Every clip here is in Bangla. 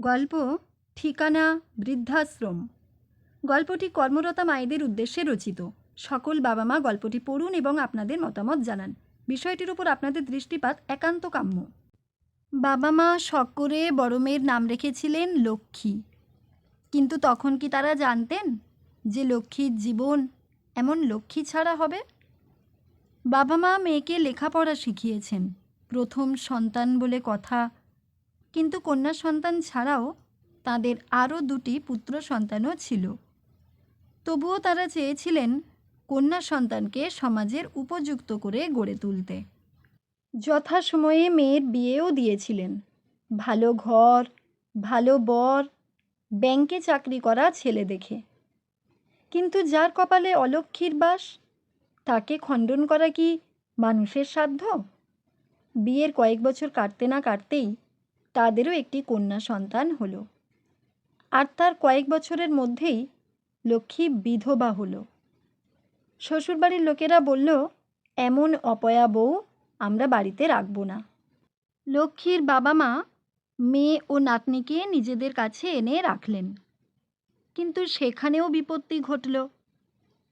গল্প ঠিকানা বৃদ্ধাশ্রম। গল্পটি কর্মরতা মায়েদের উদ্দেশ্যে রচিত। সকল বাবা মা গল্পটি পড়ুন এবং আপনাদের মতামত জানান। বিষয়টির উপর আপনাদের দৃষ্টিপাত একান্ত কাম্য। বাবা মা শখ করে বড় মেয়ের নাম রেখেছিলেন লক্ষ্মী। কিন্তু তখন কি তারা জানতেন যে লক্ষ্মীর জীবন এমন লক্ষ্মী ছাড়া হবে? বাবা মা মেয়েকে লেখাপড়া শিখিয়েছেন। প্রথম সন্তান বলে কথা কিন্তু কন্যা সন্তান ছাড়াও তাদের আরও দুটি পুত্র সন্তানও ছিল। তবুও তারা চেয়েছিলেন কন্যা সন্তানকে সমাজের উপযুক্ত করে গড়ে তুলতে। যথাসময়ে মেয়ের বিয়েও দিয়েছিলেন। ভালো ঘর, ভালো বর, ব্যাংকে চাকরি করা ছেলে দেখে। কিন্তু যার কপালে অলক্ষীর বাস, তাকে খণ্ডন করা কি মানুষের সাধ্য? বিয়ের কয়েক বছর কাটতে না কাটতেই তাদেরও একটি কন্যা সন্তান হলো। আর তার কয়েক বছরের মধ্যেই লক্ষ্মী বিধবা হলো। শ্বশুরবাড়ির লোকেরা বলল, এমন অপয়া বউ আমরা বাড়িতে রাখব না। লক্ষ্মীর বাবা মা মেয়ে ও নাতনিকে নিজেদের কাছে এনে রাখলেন। কিন্তু সেখানেও বিপত্তি ঘটল।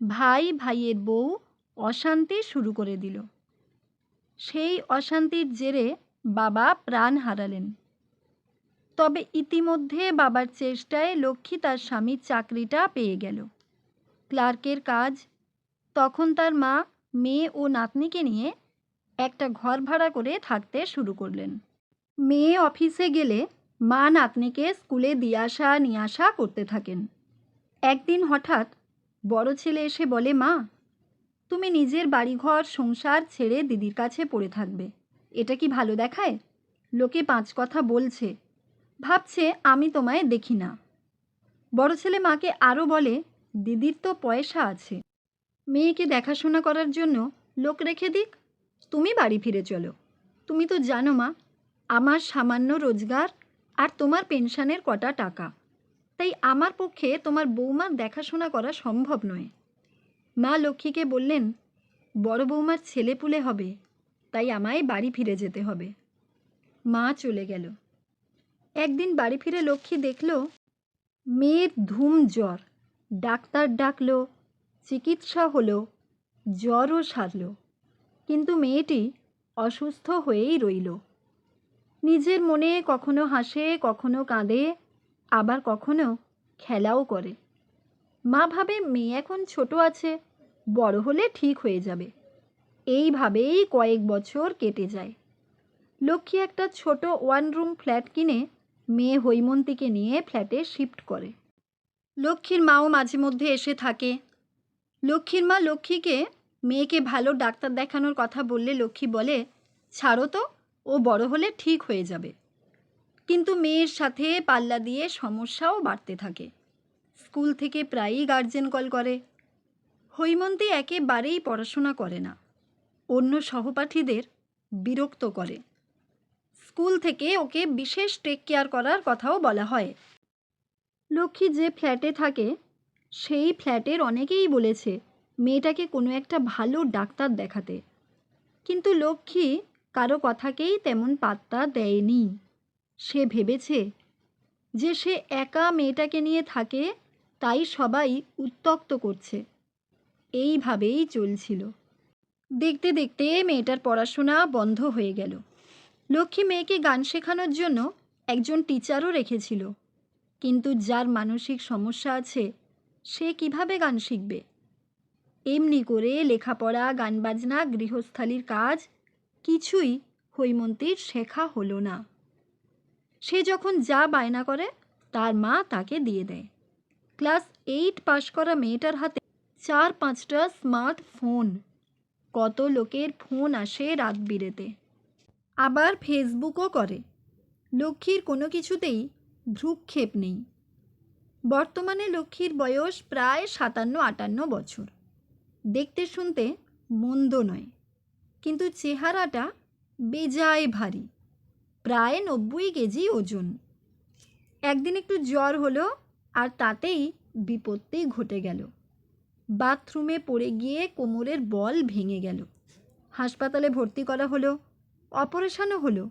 ভাই ভাইয়ের বউ অশান্তি শুরু করে দিল। সেই অশান্তির জেরে বাবা প্রাণ হারালেন। তবে ইতিমধ্যে বাবার চেষ্টায় লক্ষ্মী তার স্বামীর চাকরিটা পেয়ে গেল। ক্লার্কের কাজ, তখন তার মা, মেয়ে ও নাতনিকে নিয়ে একটা ঘর ভাড়া করে থাকতে শুরু করলেন। মেয়ে অফিসে গেলে মা নাতনিকে স্কুলে দিয়ে আসা, নিয়ে আসা করতে থাকেন। একদিন হঠাৎ বড় ছেলে এসে বলে, মা, তুমি নিজের বাড়িঘর, সংসার ছেড়ে দিদির কাছে পড়ে থাকবে। এটা কি ভালো দেখায়? লোকে পাঁচ কথা বলছে। ভাবছে আমি তোমায় দেখি না। বড় ছেলে মাকে আরও বলে, দিদির তো পয়সা আছে। মেয়েকে দেখাশোনা করার জন্য লোক রেখে দিক, তুমি বাড়ি ফিরে চলো। তুমি তো জানো মা, আমার সামান্য রোজগার আর তোমার পেনশনের কটা টাকা। তাই আমার পক্ষে তোমার বৌমার দেখাশোনা করা সম্ভব নয়। মা লক্ষ্মীকে বললেন, বড় বৌমার ছেলেপুলে হবে, তাই আমায় বাড়ি ফিরে যেতে হবে। মা চলে গেল। একদিন বাড়ি ফিরে লক্ষ্মী দেখল, মেয়ের ধুম জ্বর। ডাক্তার ডাকল, চিকিৎসা হলো, জ্বরও সারল। কিন্তু মেয়েটি অসুস্থ হয়েই রইল। নিজের মনে কখনো হাসে, কখনো কাঁদে, আবার কখনো খেলাও করে। মা ভাবে, মেয়ে এখন ছোট আছে, বড় হলে ঠিক হয়ে যাবে। এইভাবেই কয়েক বছর কেটে যায়। লক্ষ্মী একটা ছোট ওয়ান রুম ফ্ল্যাট কিনে মেয়ে হৈমন্তীকে নিয়ে ফ্ল্যাটে শিফট করে। লক্ষ্মীর মাও মাঝে মধ্যে এসে থাকে। লক্ষ্মীর মা লক্ষ্মীকে, মেয়েকে ভালো ডাক্তার দেখানোর কথা বললে লক্ষ্মী বলে, ছাড়ো তো, ও বড় হলে ঠিক হয়ে যাবে। কিন্তু মেয়ের সাথে পাল্লা দিয়ে সমস্যাও বাড়তে থাকে। স্কুল থেকে প্রায়ই গার্জেন কল করে। হৈমন্তী একেবারেই পড়াশোনা করে না। অন্য সহপাঠীদের বিরক্ত করে। স্কুল থেকে ওকে বিশেষ টেক কেয়ার করার কথাও বলা হয়। লক্ষ্মী যে ফ্ল্যাটে থাকে, সেই ফ্ল্যাটের অনেকেই বলেছে, মেয়েটাকে কোনো একটা ভালো ডাক্তার দেখাতে। কিন্তু লক্ষ্মী কারও কথাকেই তেমন পাত্তা দেয়নি। সে ভেবেছে যে সে একা মেয়েটাকে নিয়ে থাকে, তাই সবাই উত্তক্ত করছে। এইভাবেই চলছিল। দেখতে দেখতে মেয়েটার পড়াশোনা বন্ধ হয়ে গেল। লক্ষ্মী মেয়েকে গান শেখানোর জন্য একজন টিচারও রেখেছিল। কিন্তু যার মানসিক সমস্যা আছে, সে কীভাবে গান শিখবে? এমনি করে লেখাপড়া গান বাজনা গৃহস্থালির কাজ কিছুই হৈমন্তীর শেখা হলো না। সে যখন যা বায়না করে, তার মা তাকে দিয়ে দেয়। ক্লাস এইট পাশ করা মেয়েটার হাতে চার পাঁচটা স্মার্টফোন। কত লোকের ফোন আসে রাত বিরেতে। আবার ফেসবুকও করে। লক্ষ্মীর কোনো কিছুতেই ভ্রুক্ষেপ নেই। বর্তমানে লক্ষ্মীর বয়স প্রায় সাতান্ন, আটান্ন বছর। দেখতে শুনতে মন্দ নয়, কিন্তু চেহারাটা বেজায় ভারী, প্রায় নব্বই কেজি ওজন। একদিন একটু জ্বর হলো আর তাতেই বিপত্তি ঘটে গেল। বাথরুমে পড়ে গিয়ে কোমরের বল ভেঙে গেল। হাসপাতালে ভর্তি করা হলো। অপারেশনও হলো।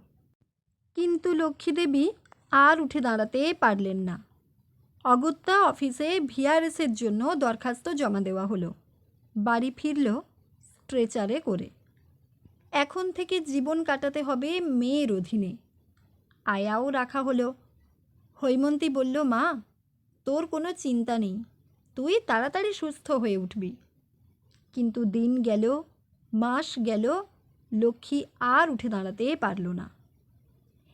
কিন্তু লক্ষ্মী দেবী আর উঠে দাঁড়াতে পারলেন না। অগত্যা অফিসে ভিআরএসের জন্য দরখাস্ত জমা দেওয়া হলো। বাড়ি ফিরল স্ট্রেচারে করে। এখন থেকে জীবন কাটাতে হবে মেয়ের অধীনে। আয়াও রাখা হলো। হৈমন্তী বলল, মা, তোর কোনো চিন্তা নেই। তুই তাড়াতাড়ি সুস্থ হয়ে উঠবি। কিন্তু দিন গেল, মাস গেল লক্ষ্মী আর উঠে দাঁড়াতে পারল না।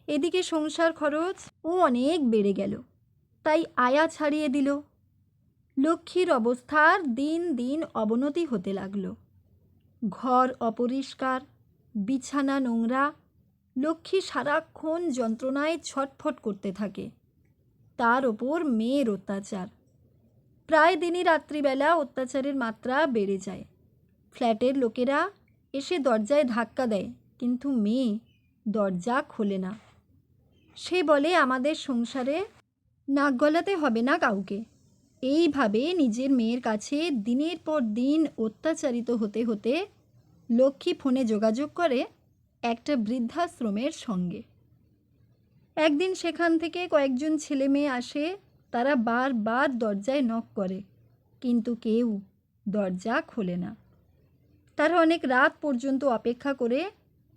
এদিকে সংসার খরচ ও অনেক বেড়ে গেল, তাই আয়া ছাড়িয়ে দিল। লক্ষ্মীর অবস্থার দিন দিন অবনতি হতে লাগল। ঘর অপরিষ্কার, বিছানা নোংরা, লক্ষ্মী সারাক্ষণ যন্ত্রণায় ছটফট করতে থাকে। তার ওপর মেয়ের অত্যাচার। প্রায় দিনই রাত্রিবেলা অত্যাচারের মাত্রা বেড়ে যায়। ফ্ল্যাটের লোকেরা এসে দরজায় ধাক্কা দেয়, কিন্তু মেয়ে দরজা খোলে না। সে বলে, আমাদের সংসারে নাক গলাতে হবে না কাউকে। এইভাবে নিজের মেয়ের কাছে দিনের পর দিন অত্যাচারিত হতে হতে লক্ষ্মী ফোনে যোগাযোগ করে একটা বৃদ্ধাশ্রমের সঙ্গে। একদিন সেখান থেকে কয়েকজন ছেলে মেয়ে আসে, তারা বারবার দরজায় নক করে, কিন্তু কেউ দরজা খোলে না। তারা অনেক রাত পর্যন্ত অপেক্ষা করে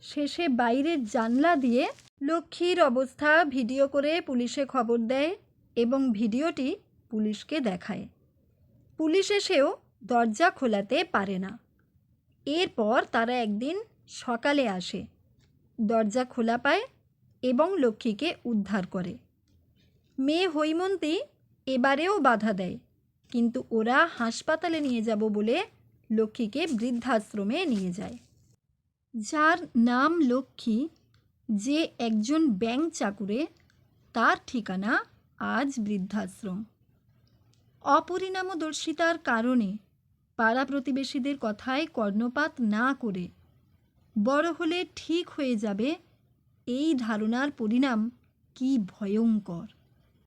শেষে বাইরের জানলা দিয়ে লক্ষ্মীর অবস্থা ভিডিও করে পুলিশে খবর দেয় এবং ভিডিওটি পুলিশকে দেখায়। পুলিশ এসেও দরজা খোলাতে পারে না। এরপর তারা একদিন সকালে আসে, দরজা খোলা পায় এবং লক্ষ্মীকে উদ্ধার করে। মেয়ে হৈমন্তী এবারেও বাধা দেয়, কিন্তু ওরা হাসপাতালে নিয়ে যাব বলে লক্ষ্মীকে বৃদ্ধাশ্রমে নিয়ে যায়। যার নাম লক্ষ্মী, যে একজন ব্যাংক চাকুরে, তার ঠিকানা আজ বৃদ্ধাশ্রম। অপরিণামদর্শিতার কারণে পাড়া প্রতিবেশীদের কথায় কর্ণপাত না করে বড় হলে ঠিক হয়ে যাবে এই ধারণার পরিণাম কি ভয়ঙ্কর।